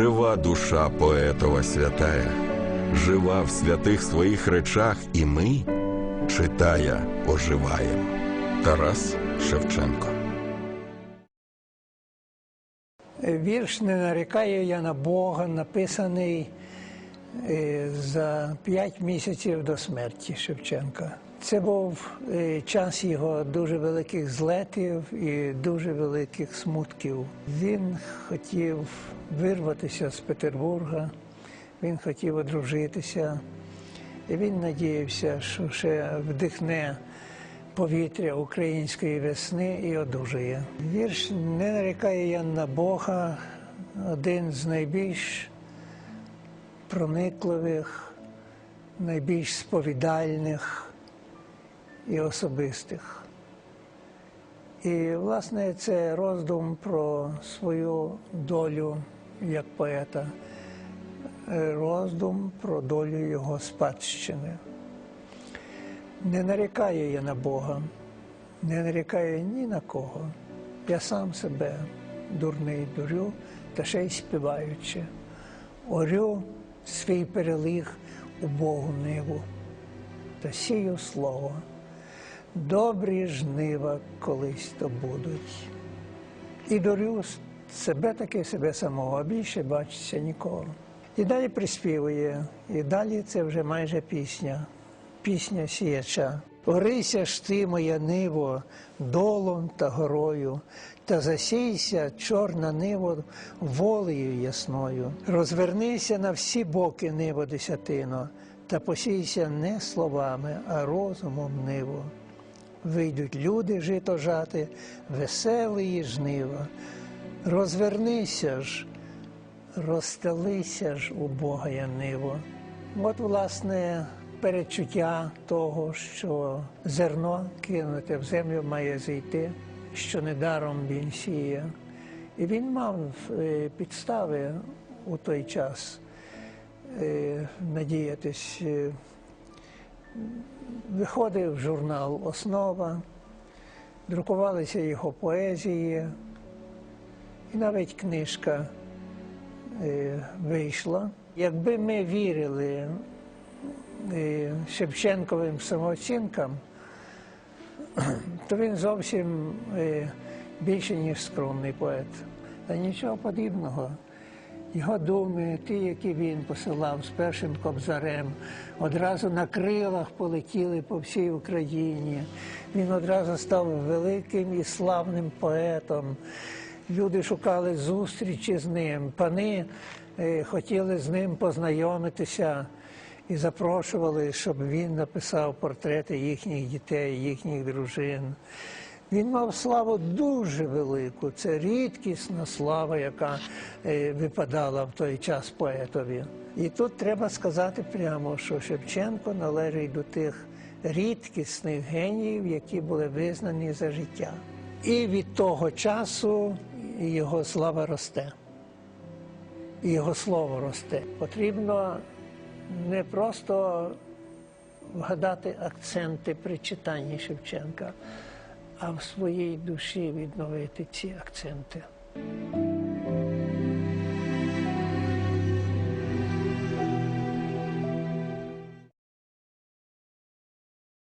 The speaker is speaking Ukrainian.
Жива душа поетова святая, жива в святих своїх речах, і ми, читая, оживаєм. Тарас Шевченко. Вірш не нарікаю я на Бога, написаний за п'ять місяців до смерті Шевченка. Це був е, час його дуже великих злетів і дуже великих смутків. Він хотів вирватися з Петербурга, він хотів одружитися, і він надіявся, що ще вдихне повітря української весни і одужає. Вірш не нарікає я на Бога, один з найбільш проникливих, найбільш сповідальних і особистих. І, власне, це роздум про свою долю як поета, е, роздум про долю його спадщини. Не нарікаю я на Бога, не нарікаю ні на кого. Я сам себе дурний дурю, та ще й співаючи. Орю свій переліг у Богу ниву та сію слово. Добрі жнива колись то будуть. І дурю себе таки себе самого, а більше бачиться нікого. І далі приспівує, і далі це вже майже пісня пісня сіяча. Орися ж ти, моя ниво, долом та горою, та засійся, чорна ниво, волею ясною. Розвернися на всі боки ниво десятино, та посійся не словами, а розумом ниво. Вийдуть люди жито жати, веселої жнива. Розвернися ж, розстелися ж у Бога я ниво. От, власне, перечуття того, що зерно кинуте в землю має зійти, що недаром він сіє. І він мав е, підстави у той час е, надіятись. Е, Виходив журнал Основа, друкувалися його поезії, і навіть книжка вийшла. Якби ми вірили Шевченковим самооцінкам, то він зовсім е, більше, ніж скромний поет. Та нічого подібного. Його думи, ті, які він посилав з першим кобзарем, одразу на крилах полетіли по всій Україні. Він одразу став великим і славним поетом. Люди шукали зустрічі з ним. Пани е, хотіли з ним познайомитися і запрошували, щоб він написав портрети їхніх дітей, їхніх дружин. Він мав славу дуже велику. Це рідкісна слава, яка е, випадала в той час поетові. І тут треба сказати прямо, що Шевченко належить до тих рідкісних геніїв, які були визнані за життя. І від того часу його слава росте, і його слово росте. Потрібно не просто вгадати акценти при читанні Шевченка, а в своїй душі відновити ці акценти.